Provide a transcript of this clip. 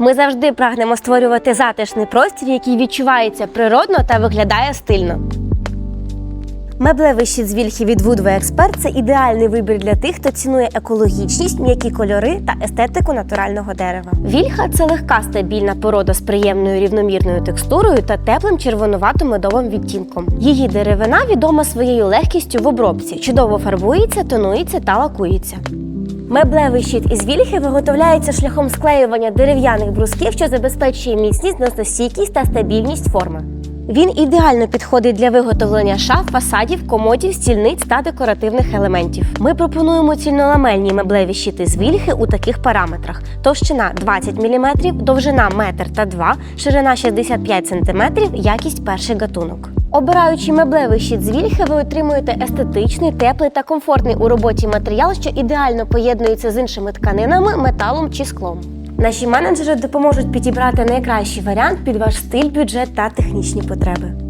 Ми завжди прагнемо створювати затишний простір, який відчувається природно та виглядає стильно. Меблевий щит з вільхи від Woodway Expert – це ідеальний вибір для тих, хто цінує екологічність, м'які кольори та естетику натурального дерева. Вільха це легка стабільна порода з приємною рівномірною текстурою та теплим червонувато-медовим відтінком. Її деревина відома своєю легкістю в обробці, чудово фарбується, тонується та лакується. Меблевий щит із вільхи виготовляється шляхом склеювання дерев'яних брусків, що забезпечує міцність, зносостійкість та стабільність форми. Він ідеально підходить для виготовлення шаф, фасадів, комодів, стільниць та декоративних елементів. Ми пропонуємо цільноламельні меблеві щити з вільхи у таких параметрах: товщина 20 мм, довжина 1 та 2 ширина 65 см, якість перший гатунок. Обираючи меблевий щит з вільхи, ви отримуєте естетичний, теплий та комфортний у роботі матеріал, що ідеально поєднується з іншими тканинами, металом чи склом. Наші менеджери допоможуть підібрати найкращий варіант під ваш стиль, бюджет та технічні потреби.